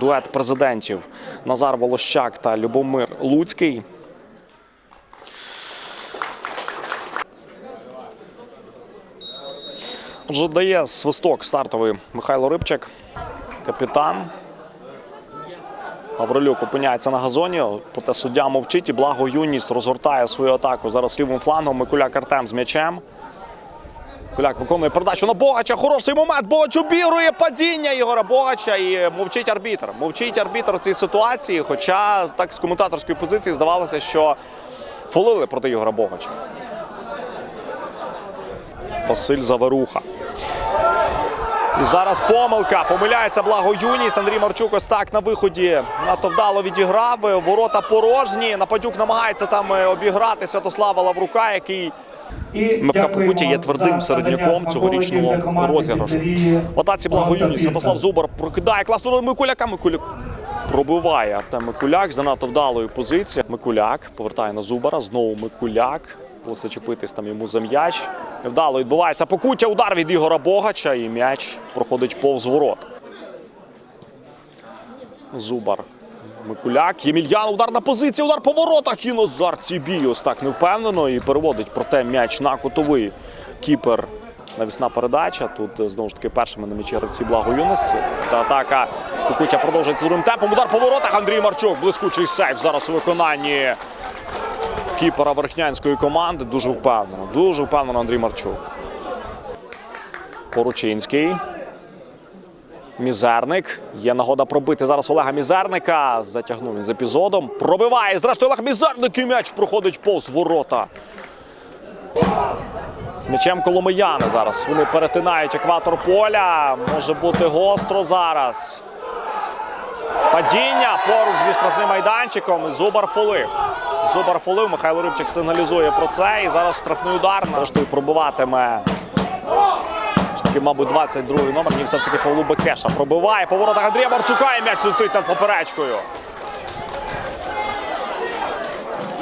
дует президентів Назар Волощак та Любомир Луцький. Вже дає свисток стартовий Михайло Рибчик, капітан. Гаврилюк опиняється на газоні, проте суддя мовчить і благо юність розгортає свою атаку. Зараз лівим флангом Микуляк Артем з м'ячем. Микуляк виконує передачу на Богача. Хороший момент. Богач обігрує падіння Ігора Богача і мовчить арбітр. Мовчить арбітр у цій ситуації. Хоча так з коментаторської позиції здавалося, що фолили проти Ігора Богача. Василь Заверуха. І зараз помилка. Помиляється благо Юніс. Андрій Марчук ось так на виході надто вдало відіграв. Ворота порожні. Нападюк намагається там е, обіграти Святослава Лаврука, який Покуття є твердим середняком цьогорічного розіграшу. В атаці благо «Панда Юніс. Піца». Святослав Зубар прокидає класно на Микуляка. Микуляк пробиває Артем Микуляк. Занадто вдалою позиція. Микуляк повертає на Зубара. Знову Микуляк. Було зачепитись там йому за м'яч. Невдало відбувається покуття. Удар від Ігора Богача. І м'яч проходить повз ворот. Зубар. Микуляк. Ємельян. Удар на позиції. Удар по воротах. І Назар Цібій ось так невпевнено. І переводить проте м'яч на кутовий кіпер. Навісна передача. Тут е, знову ж таки першими на м'ячі гравці благо юності. Та атака Покуття продовжується другим темпом. Удар по воротах. Андрій Марчук. Блискучий сейф зараз у виконанні кіпера верхнянської команди. Дуже впевнено. Дуже впевнено Андрій Марчук. Поручинський. Мізерник. Є нагода пробити зараз Олега Мізерника. Затягнув він з епізодом. Пробиває. Зрештою Олег Мізерник і м'яч проходить повз ворота. М'ячем Коломияни зараз. Вони перетинають екватор поля. Може бути гостро зараз. Падіння поруч зі штрафним майданчиком. Зубар фолив. Зубар фолив. Михайло Рибчик сигналізує про це. І зараз штрафний удар. Коштує пробиватиме. Все ж таки, мабуть, 22-й номер. Ні, все ж таки Павлу Бекеша пробиває. По воротах Андрія Марчука і м'яч свистить над поперечкою.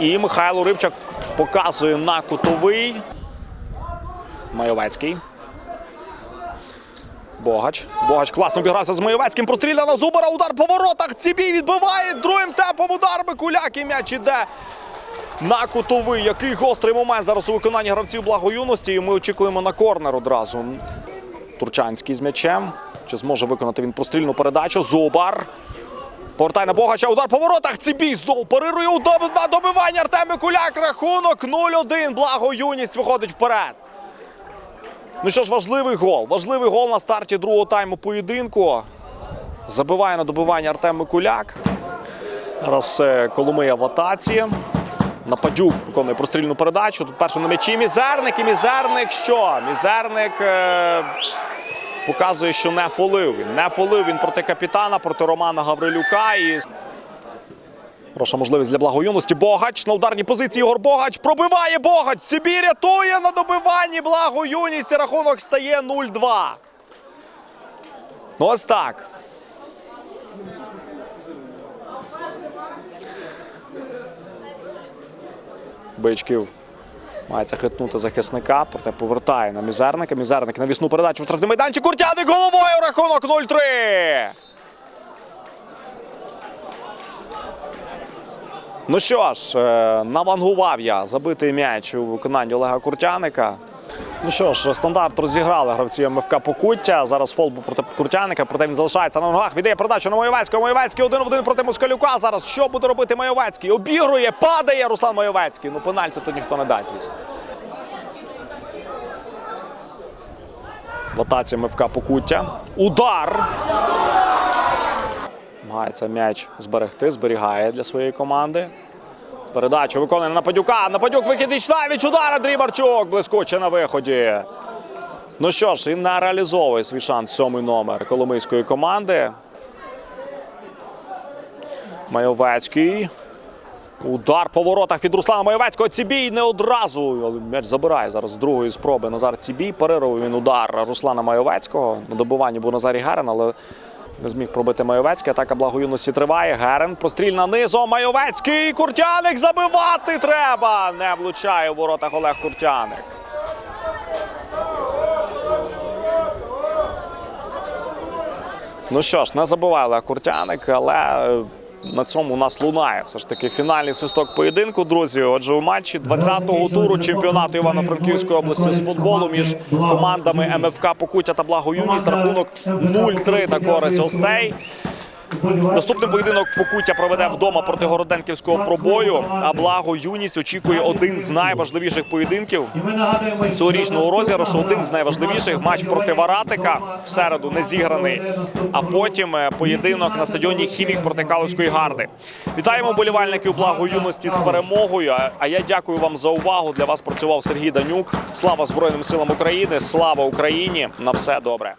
І Михайло Рибчак показує на кутовий. Майовецький. Богач. Богач класно обігрався з Майовецьким. Простріляна на Зубара. Удар по воротах. Цібій відбиває. Другим темпом удар Микуляк. І м'яч іде на кутовий. Який гострий момент зараз у виконанні гравців благо юності. І ми очікуємо на корнер одразу. Турчанський з м'ячем. Чи зможе виконати він прострільну передачу? Зубар. Повертає на Богача. Удар по воротах. Цибій знову парирує у на добивання Артем Микуляк. Рахунок 0-1. Благо юність виходить вперед. Ну що ж, важливий гол. Важливий гол на старті другого тайму поєдинку. Забиває на добивання Артем Микуляк. Зараз е, Коломия в атаці. Нападюк виконує прострільну передачу. Тут перший на м'ячі Мізерник. І Мізерник що? Мізерник е, показує, що не фолив. Не фолив він проти капітана, проти Романа Гаврилюка. І Хороша можливість для благоюності. Богач на ударній позиції. Ігор Богач пробиває Богач. Собі рятує на добиванні благоюність. І рахунок стає 0-2. Ну ось так. Бичків мається хитнути захисника, проте повертає на мізерника. Мізерник навісну передачу в штрафний майданчик. Куртяник головою. Рахунок 0-3. Ну що ж, е, навангував я забитий м'яч у виконанні Олега Куртяника. Ну що ж, стандарт розіграли гравці МФК Покуття. Зараз фол проти Куртяника, проте він залишається на ногах. Віддає передачу на Майовецького. Майовецький один один проти Москалюка. Зараз що буде робити Майовецький? Обігрує, падає Руслан Майовецький. Ну, пенальті тут ніхто не дасть, звісно. В атаці МФК Покуття. Удар. Намагається м'яч зберегти, зберігає для своєї команди. Передачу виконує на Нападюка. Нападюк викид Вічнавіч. Удар Андрій Марчук. Блискуче на виході. Ну що ж, і не реалізовує свій шанс сьомий номер коломийської команди. Майовецький. Удар по воротах від Руслана Майовецького. Цібій не одразу. М'яч забирає зараз з другої спроби. Назар Цібій. Перервав він удар Руслана Майовецького. На добиванні був Назарій Гарен, але не зміг пробити Майовецький. Атака благоюності триває. Герен прострільна низом. Майовецький. Куртяник забивати треба. Не влучає у воротах Олег Куртяник. Ну що ж, не забивали Куртяник, але на цьому у нас лунає все ж таки фінальний свисток поєдинку, друзі. Отже, у матчі 20-го туру чемпіонату Івано-Франківської області з футболу між командами МФК Покуття та Благо Юніс рахунок 0-3 на користь гостей. Наступний поєдинок Покуття проведе вдома проти Городенківського пробою. А благо Юність очікує один з найважливіших поєдинків цьогорічного розіграшу. Один з найважливіших матч проти Варатика в середу не зіграний. А потім е, поєдинок на стадіоні Хімік проти Калицької гарди. Вітаємо болівальників благо юності з перемогою. А я дякую вам за увагу. Для вас працював Сергій Данюк. Слава Збройним силам України! Слава Україні! На все добре.